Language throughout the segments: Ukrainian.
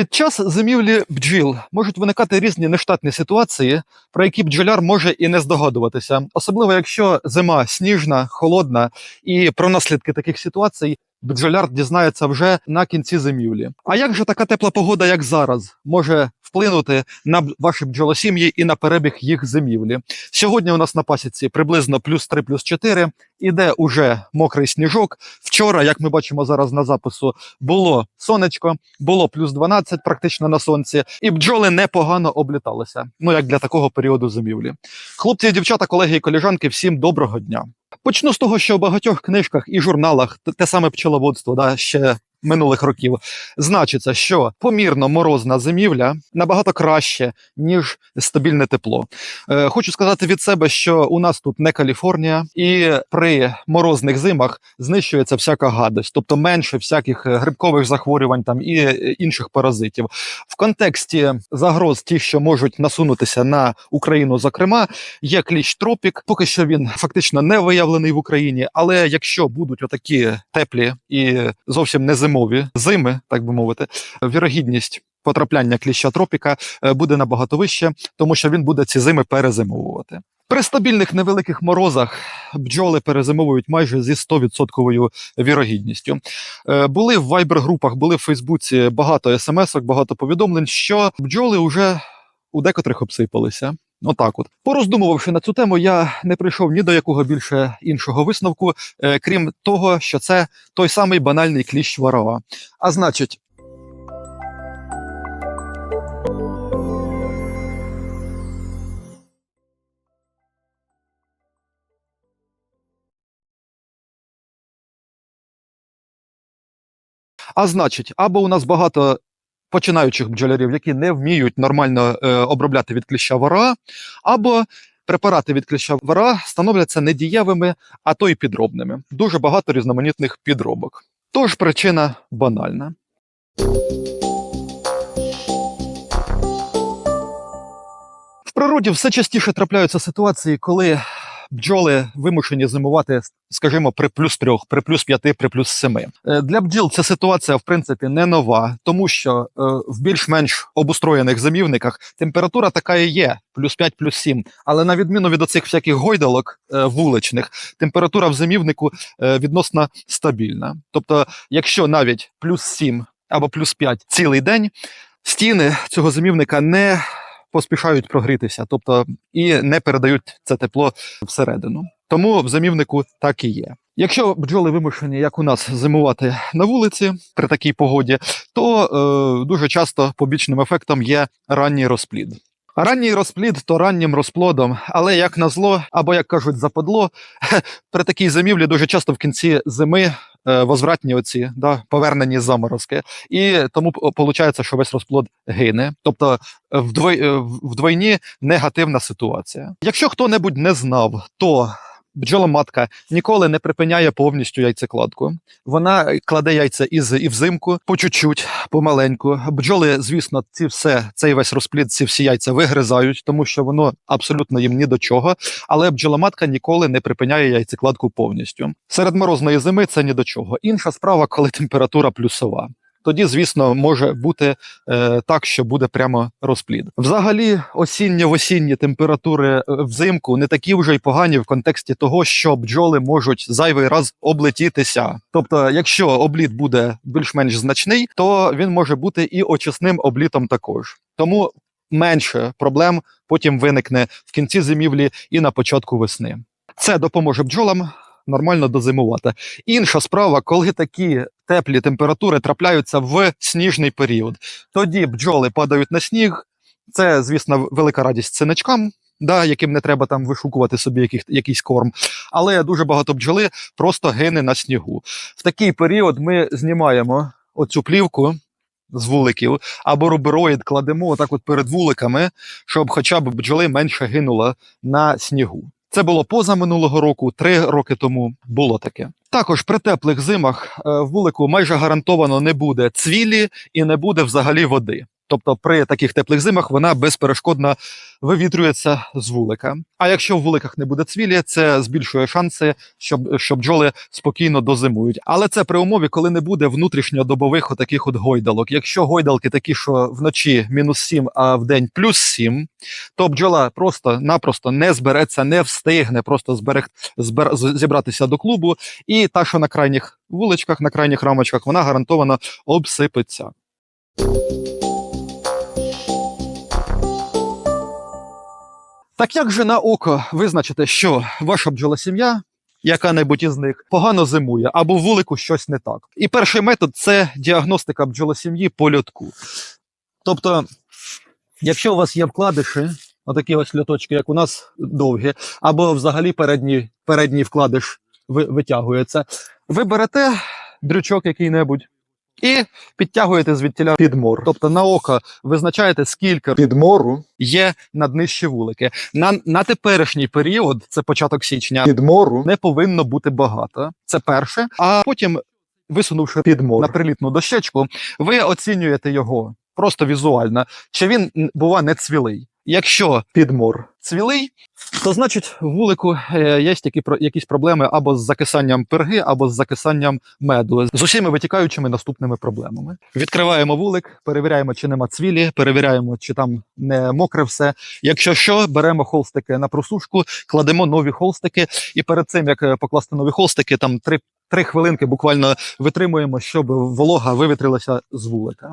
Під час зимівлі бджіл можуть виникати різні нештатні ситуації, про які бджоляр може і не здогадуватися, особливо якщо зима сніжна, холодна, і про наслідки таких ситуацій бджоляр дізнається вже на кінці зимівлі. А як же така тепла погода, як зараз, може вплинути на ваші бджолосім'ї і на перебіг їх зимівлі? Сьогодні у нас на пасіці приблизно плюс 3, плюс 4, іде уже мокрий сніжок. Вчора, як ми бачимо зараз на запису, було сонечко, було плюс 12 практично на сонці, і бджоли непогано обліталися. Ну як для такого періоду зимівлі. Хлопці, дівчата, колеги і коліжанки, всім доброго дня. Почну з того, що в багатьох книжках і журналах те саме пчеловодство, да, ще минулих років, значиться, що помірно морозна зимівля набагато краще, ніж стабільне тепло. Е, хочу сказати від себе, що у нас тут не Каліфорнія, і при морозних зимах знищується всяка гадость, тобто менше всяких е, грибкових захворювань там і е, інших паразитів. В контексті загроз, ті, що можуть насунутися на Україну, зокрема, є кліщ тропік. Поки що він фактично не виявлений в Україні. Але якщо будуть отакі теплі і зовсім не зимові зими, так би мовити, вірогідність. Потрапляння кліща тропіка е, буде набагато вище, тому що він буде ці зими перезимовувати. При стабільних невеликих морозах бджоли перезимовують майже зі 100% вірогідністю. Е, Були в вайбер-групах, були в Фейсбуці багато смс-ок, багато повідомлень, що бджоли вже у декотрих обсипалися. Отак, от пороздумувавши на цю тему, я не прийшов ні до якого більше іншого висновку, е, крім того, що це той самий банальний кліщ варава. А значить, А значить, або у нас багато починаючих бджолярів, які не вміють нормально е, обробляти від кліща вора, або препарати від кліща вора становляться недієвими, а то й підробними. Дуже багато різноманітних підробок. Тож причина банальна. В природі все частіше трапляються ситуації, коли бджоли вимушені зимувати, скажімо, при плюс трьох, при плюс п'яти, при плюс семи. Е, Для бджіл ця ситуація, в принципі, не нова, тому що е, в більш-менш обустроєних зимівниках температура така і є: плюс 5, плюс 7. Але на відміну від оцих всяких гойдалок е, вуличних, температура в зимівнику відносно стабільна. Тобто, якщо навіть плюс 7 або плюс 5 цілий день, стіни цього зимівника не поспішають прогрітися, тобто і не передають це тепло всередину. Тому в замівнику так і є. Якщо бджоли вимушені, як у нас, зимувати на вулиці при такій погоді, то е, дуже часто побічним ефектом є ранній розплід. Ранній розплід то раннім розплодом, але як назло, або як кажуть, западло, при такій зимівлі дуже часто в кінці зими е, возвратні оці да, повернені заморозки. І тому виходить, що весь розплод гине. Тобто е, вдвой, е, вдвойні негативна ситуація. Якщо хто-небудь не знав, то бджоломатка ніколи не припиняє повністю яйцекладку. Вона кладе яйця і, з- і взимку по чуть-чуть, помаленьку. Бджоли, звісно, ці все, цей весь розплід, ці всі яйця вигризають, тому що воно абсолютно їм ні до чого. Але бджоломатка ніколи не припиняє яйцекладку повністю. Серед морозної зими це ні до чого. Інша справа, коли температура плюсова. Тоді, звісно, може бути е, так, що буде прямо розплід. Взагалі, осінньо-осінні температури е, взимку не такі вже й погані в контексті того, що бджоли можуть зайвий раз облетітися. Тобто, якщо обліт буде більш-менш значний, то він може бути і очисним облітом також. Тому менше проблем потім виникне в кінці зимівлі і на початку весни. Це допоможе бджолам нормально дозимувати. Інша справа, коли такі теплі температури трапляються в сніжний період, тоді бджоли падають на сніг. Це, звісно, велика радість синичкам, да, яким не треба там вишукувати собі яких, якийсь корм. Але дуже багато бджоли просто гине на снігу. В такий період ми знімаємо оцю плівку з вуликів або рубероїд кладемо отак от перед вуликами, щоб хоча б бджоли менше гинуло на снігу. Це було поза минулого року, три роки тому було таке. Також при теплих зимах е, вулику майже гарантовано не буде цвілі і не буде взагалі води. Тобто при таких теплих зимах вона безперешкодно вивітрюється з вулика. А якщо в вуликах не буде цвілі, це збільшує шанси, щоб, що бджоли спокійно дозимують. Але це при умові, коли не буде внутрішньодобових отаких от гойдалок. Якщо гойдалки такі, що вночі мінус 7, а в день плюс 7, то бджола просто-напросто не збереться, не встигне просто зберег, збер, зібратися до клубу. І та, що на крайніх вуличках, на крайніх рамочках, вона гарантовано обсипеться. Так як же на око визначити, що ваша бджола сім'я, яка-небудь із них, погано зимує або в вулику щось не так? І перший метод це діагностика бджолосім'ї по льотку. Тобто, якщо у вас є вкладиші, отакі ось льоточки, як у нас довгі, або взагалі передній, передній вкладиш витягується, ви берете дрючок який-небудь. І підтягуєте звідтіля підмор. Тобто на око визначаєте, скільки підмору є на днищі вулики. На, на теперішній період, це початок січня, підмору не повинно бути багато. Це перше. А потім, висунувши підмор на прилітну дощечку, ви оцінюєте його просто візуально, чи він бува не цвілий. Якщо підмор цвілий, то значить в вулику е, є такі, якісь проблеми або з закисанням перги, або з закисанням меду, з усіма витікаючими наступними проблемами. Відкриваємо вулик, перевіряємо, чи нема цвілі, перевіряємо, чи там не мокре все. Якщо що, беремо холстики на просушку, кладемо нові холстики, і перед цим як е, покласти нові холстики, там три, три хвилинки буквально витримуємо, щоб волога вивітрилася з вулика.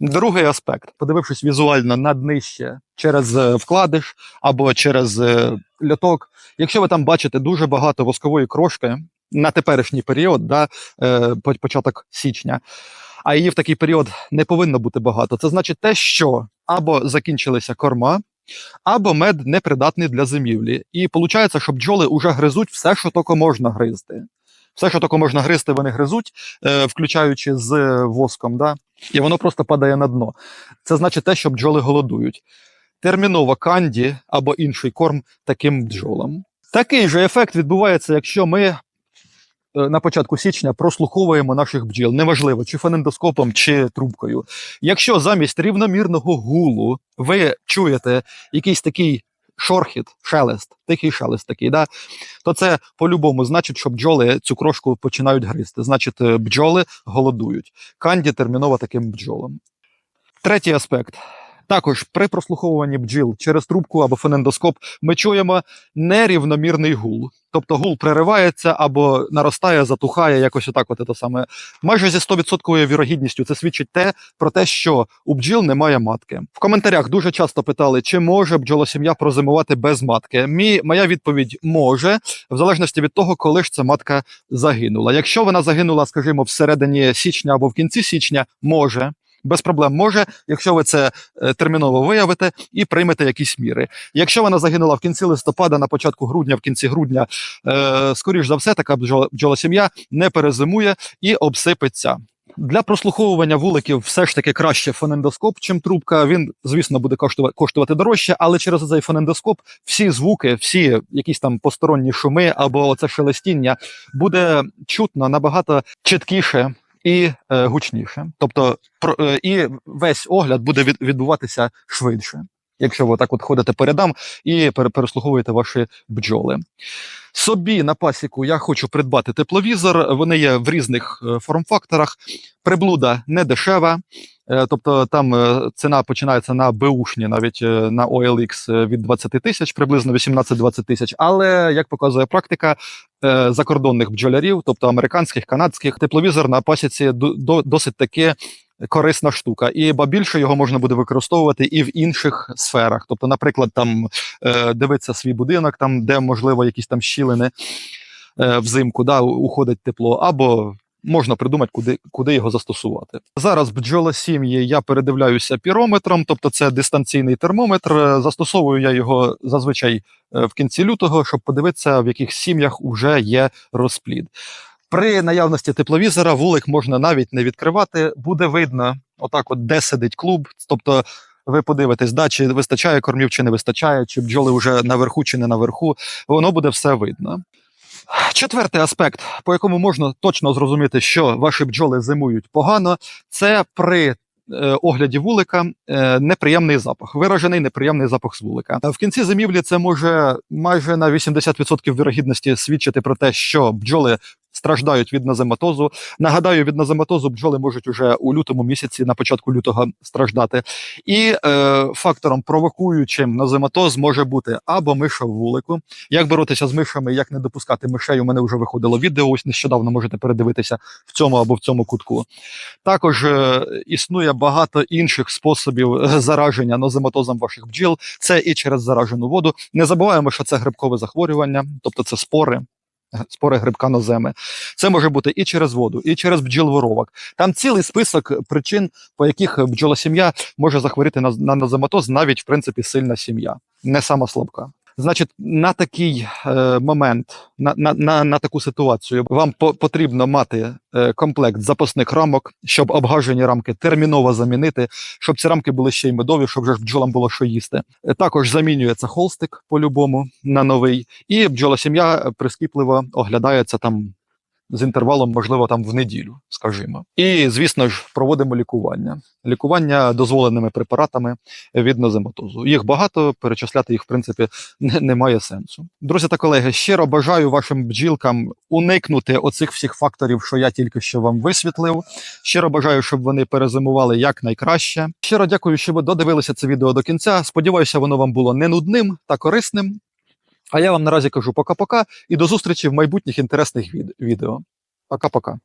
Другий аспект, подивившись візуально на днище через е, вкладиш або через е, льоток, якщо ви там бачите дуже багато воскової крошки на теперішній період, да, е, початок січня, а її в такий період не повинно бути багато, це значить те, що або закінчилися корма, або мед непридатний для зимівлі. І виходить, що бджоли вже гризуть все, що тільки можна гризти. Все, що тільки можна гризти, вони гризуть, е, включаючи з е, воском, да? і воно просто падає на дно. Це значить те, що бджоли голодують. Терміново канді або інший корм таким бджолам. Такий же ефект відбувається, якщо ми е, на початку січня прослуховуємо наших бджіл, неважливо, чи фонендоскопом, чи трубкою. Якщо замість рівномірного гулу ви чуєте якийсь такий шорхіт, шелест, тихий шелест такий, да, то це по-любому значить, що бджоли цю крошку починають гризти. Значить, е, бджоли голодують. Канді терміново таким бджолам. Третій аспект. Також при прослуховуванні бджіл через трубку або фонендоскоп ми чуємо нерівномірний гул. Тобто гул переривається або наростає, затухає, якось отак. От це саме. Майже зі 100% вірогідністю це свідчить те про те, що у бджіл немає матки. В коментарях дуже часто питали, чи може бджолосім'я прозимувати без матки. Мій, моя відповідь може, в залежності від того, коли ж ця матка загинула. Якщо вона загинула, скажімо, всередині січня або в кінці січня, може. Без проблем може, якщо ви це е, терміново виявите і приймете якісь міри. Якщо вона загинула в кінці листопада, на початку грудня, в кінці грудня, е, скоріш за все, така бджола, бджола-сім'я не перезимує і обсипеться. Для прослуховування вуликів все ж таки краще фонендоскоп, чим трубка. Він, звісно, буде коштувати, коштувати дорожче, але через цей фонендоскоп всі звуки, всі якісь там посторонні шуми або оце шелестіння буде чутно набагато чіткіше і е, гучніше. Тобто, про, е, і весь огляд буде від, відбуватися швидше, якщо ви так от ходите по рядам і пере- переслуховуєте ваші бджоли. Собі на пасіку я хочу придбати тепловізор. Вони є в різних е, форм-факторах. Приблуда не дешева. Е, Тобто там е, ціна починається на Бушні, навіть на OLX від 20 тисяч, приблизно 18-20 тисяч. Але як показує практика, закордонних бджолярів, тобто американських, канадських, тепловізор на пасіці до- до- досить таки корисна штука. І ба більше його можна буде використовувати і в інших сферах. Тобто, наприклад, там е, дивитися свій будинок, там де можливо якісь там щілини е, взимку, да, уходить тепло, або можна придумати, куди, куди його застосувати. Зараз бджолосім'ї я передивляюся пірометром, тобто це дистанційний термометр. Е, Застосовую я його зазвичай е, в кінці лютого, щоб подивитися, в яких сім'ях вже є розплід. При наявності тепловізора вулик можна навіть не відкривати, буде видно, отак, от де сидить клуб. Тобто ви подивитесь, да, чи вистачає кормів, чи не вистачає, чи бджоли вже наверху, чи не наверху. Воно буде все видно. Четвертий аспект, по якому можна точно зрозуміти, що ваші бджоли зимують погано, це при е, огляді вулика е, неприємний запах, виражений неприємний запах з вулика. В кінці зимівлі це може майже на 80% вірогідності свідчити про те, що бджоли страждають від назематозу. Нагадаю, від назематозу бджоли можуть уже у лютому місяці, на початку лютого, страждати. І е, фактором провокуючим назематоз може бути або миша в вулику. Як боротися з мишами, як не допускати мишей, у мене вже виходило відео. Ось нещодавно можете передивитися в цьому або в цьому кутку. Також е, існує багато інших способів е, зараження нозематозом ваших бджіл. Це і через заражену воду. Не забуваємо, що це грибкове захворювання, тобто це спори. Спори грибка ноземи. Це може бути і через воду, і через бджіл-воровок. Там цілий список причин, по яких бджолосім'я може захворіти на, на нозематоз, навіть в принципі сильна сім'я, не сама слабка. Значить, на такий е, момент, на, на, на, на таку ситуацію, вам по, потрібно мати е, комплект запасних рамок, щоб обгажені рамки терміново замінити, щоб ці рамки були ще й медові, щоб вже бджолам було що їсти. Е, Також замінюється холстик по-любому на новий, і бджола сім'я прискіпливо оглядається там з інтервалом, можливо, там в неділю, скажімо. І, звісно ж, проводимо лікування. Лікування дозволеними препаратами від нозематозу. Їх багато, перечисляти їх, в принципі, не, немає сенсу. Друзі та колеги, щиро бажаю вашим бджілкам уникнути оцих всіх факторів, що я тільки що вам висвітлив. Щиро бажаю, щоб вони перезимували якнайкраще. Щиро дякую, що ви додивилися це відео до кінця. Сподіваюся, воно вам було не нудним та корисним. А я вам наразі кажу пока-пока і до зустрічі в майбутніх інтересних від- відео. Пока-пока.